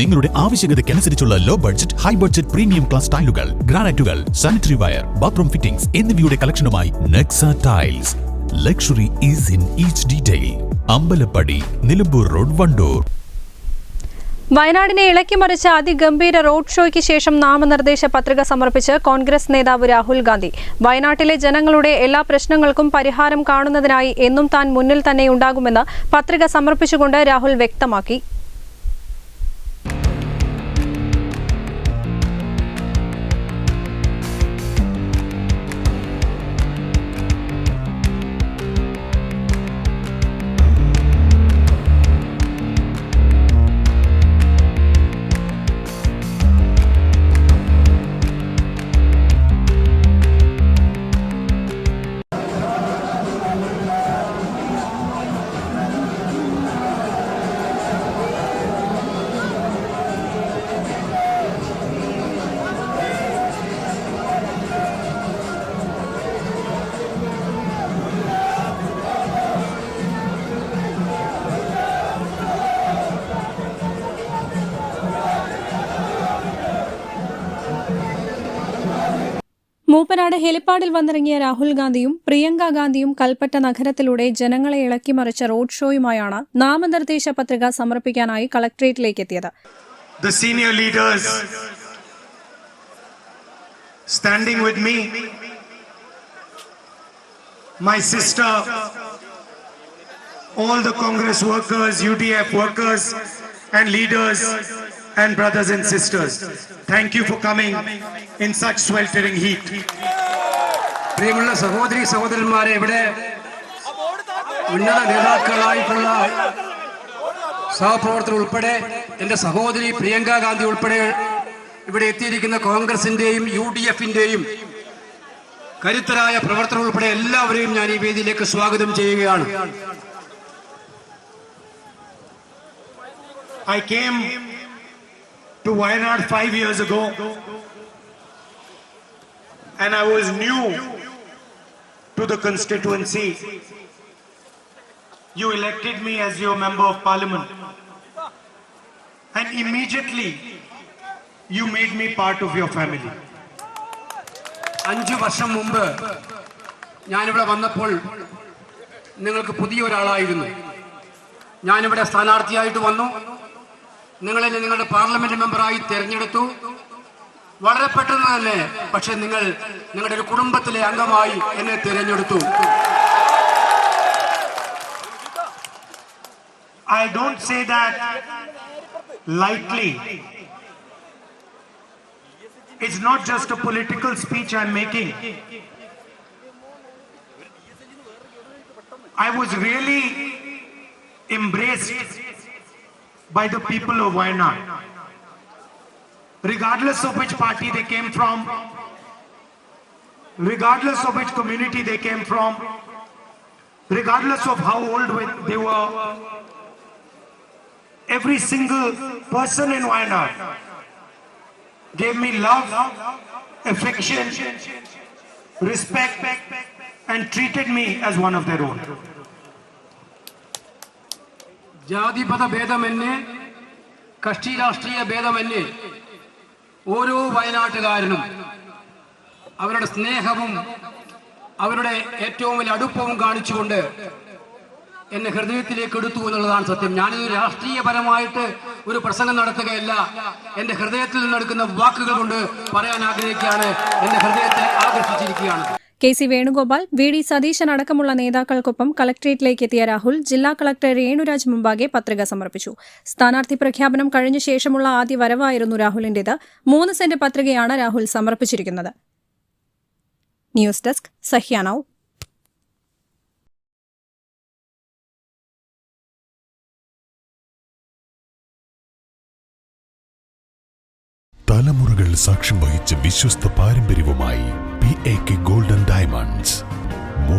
നിങ്ങളുടെ ആവശ്യകതയ്ക്കനുസരിച്ചുള്ള low budget high budget premium class ടൈലുകൾ ഗ്രാനൈറ്റുകൾ സാനിറ്ററി വയർ ബാത്റൂം ഫിറ്റിംഗ്സ് എന്നിവയുടെ കളക്ഷനുമായി Nexa tiles luxury is in each detail Ambalappadi Nilambur road Wandoor. വയനാടിനെ ഇളക്കിമറിച്ച അതിഗംഭീര road ഷോയ്ക്ക് ശേഷം നാമനിർദ്ദേശ പത്രിക സമർപ്പിച്ച് കോൺഗ്രസ് നേതാവ് രാഹുൽ ഗാന്ധി. വയനാട്ടിലെ ജനങ്ങളുടെ എല്ലാ പ്രശ്നങ്ങൾക്കും പരിഹാരം കാണുന്നതിനായി എന്നും താൻ മുന്നിൽ തന്നെയുണ്ടാകുമെന്ന് പത്രിക സമർപ്പിച്ചുകൊണ്ട് രാഹുൽ വ്യക്തമാക്കി. മൂപ്പനാട് ഹെലിപ്പാഡിൽ വന്നിറങ്ങിയ രാഹുൽ ഗാന്ധിയും പ്രിയങ്ക ഗാന്ധിയും കൽപ്പറ്റ നഗരത്തിലൂടെ ജനങ്ങളെ ഇളക്കിമറിച്ച റോഡ് ഷോയുമായാണ് നാമനിർദ്ദേശ പത്രിക സമർപ്പിക്കാനായി കളക്ട്രേറ്റിലേക്ക് എത്തിയത്. All the Congress workers, UDF workers, and leaders, and brothers and sisters. Thank you for coming in such sweltering heat. പ്രിയമുള്ള സഹോദരി സഹോദരന്മാരെ ഇവിടെ ഉന്നത നേതാക്കളായിട്ടുള്ള സഹപ്രവർത്തകർ ഉൾപ്പെടെ എന്റെ സഹോദരി പ്രിയങ്ക ഗാന്ധി ഉൾപ്പെടെ ഇവിടെ എത്തിയിരിക്കുന്ന കോൺഗ്രസിന്റെയും യു ഡി എഫിന്റെയും കരുത്തരായ പ്രവർത്തകർ ഉൾപ്പെടെ എല്ലാവരെയും ഞാൻ ഈ വേദിയിലേക്ക് സ്വാഗതം ചെയ്യുകയാണ് I came to Wayanad five years ago and I was new to the constituency. You elected me as your member of parliament and immediately you made me part of your family. അഞ്ചു വർഷം മുമ്പ് ഞാനിവിടെ വന്നപ്പോൾ നിങ്ങൾക്ക് പുതിയ ഒരാളായിരുന്നു ഞാനിവിടെ സ്ഥാനാർത്ഥിയായിട്ട് വന്നു നിങ്ങളെ നിങ്ങളുടെ പാർലമെന്റ് മെമ്പറായി തിരഞ്ഞെടുത്തു. വളരെ പെട്ടെന്ന് തന്നെ പക്ഷെ നിങ്ങൾ നിങ്ങളുടെ ഒരു കുടുംബത്തിലെ അംഗമായി എന്നെ തിരഞ്ഞെടുത്തു. I don't say that lightly it's not just political speech I'm making I was really embraced by the people of Wayanad. Regardless of which party they came from, regardless of which community they came from, regardless of how old they were, every single person in Wayanad gave me love, affection, respect, and treated me as one of their own. ജാതിപത ഭേദമന്യേ കക്ഷി രാഷ്ട്രീയ ഭേദമന്യേ ഓരോ വയനാട്ടുകാരനും അവരുടെ സ്നേഹവും അവരുടെ ഏറ്റവും വലിയ അടുപ്പവും കാണിച്ചുകൊണ്ട് എന്നെ ഹൃദയത്തിലേക്ക് എടുത്തു എന്നുള്ളതാണ് സത്യം. ഞാനിത് രാഷ്ട്രീയപരമായിട്ട് ഒരു പ്രസംഗം നടത്തുകയല്ല. എന്റെ ഹൃദയത്തിൽ നിന്നെടുക്കുന്ന വാക്കുകൾ കൊണ്ട് പറയാൻ ആഗ്രഹിക്കുകയാണ്. എന്റെ ഹൃദയത്തെ ആകർഷിച്ചിരിക്കുകയാണ്. K C Venugopal V D Satheesan അടക്കമുള്ള നേതാക്കൾക്കൊപ്പം കളക്ട്രേറ്റിലേക്ക് എത്തിയ രാഹുൽ ജില്ലാ കളക്ടർ രേണുരാജ് മുമ്പാകെ പത്രിക സമർപ്പിച്ചു. സ്ഥാനാർത്ഥി പ്രഖ്യാപനം കഴിഞ്ഞ ശേഷമുള്ള ആദ്യ വരവായിരുന്നു രാഹുലിന്റേത്. മൂന്ന് സെന്റ് പത്രികയാണ് രാഹുൽ സമർപ്പിച്ചിരിക്കുന്നത്. ന്യൂസ് ഡെസ്ക് സഹ്യാനൌ തലമുറകൾ സാക്ഷ്യം വഹിച്ച വിശ്വസ്ത പാരമ്പര്യവുമായി P A K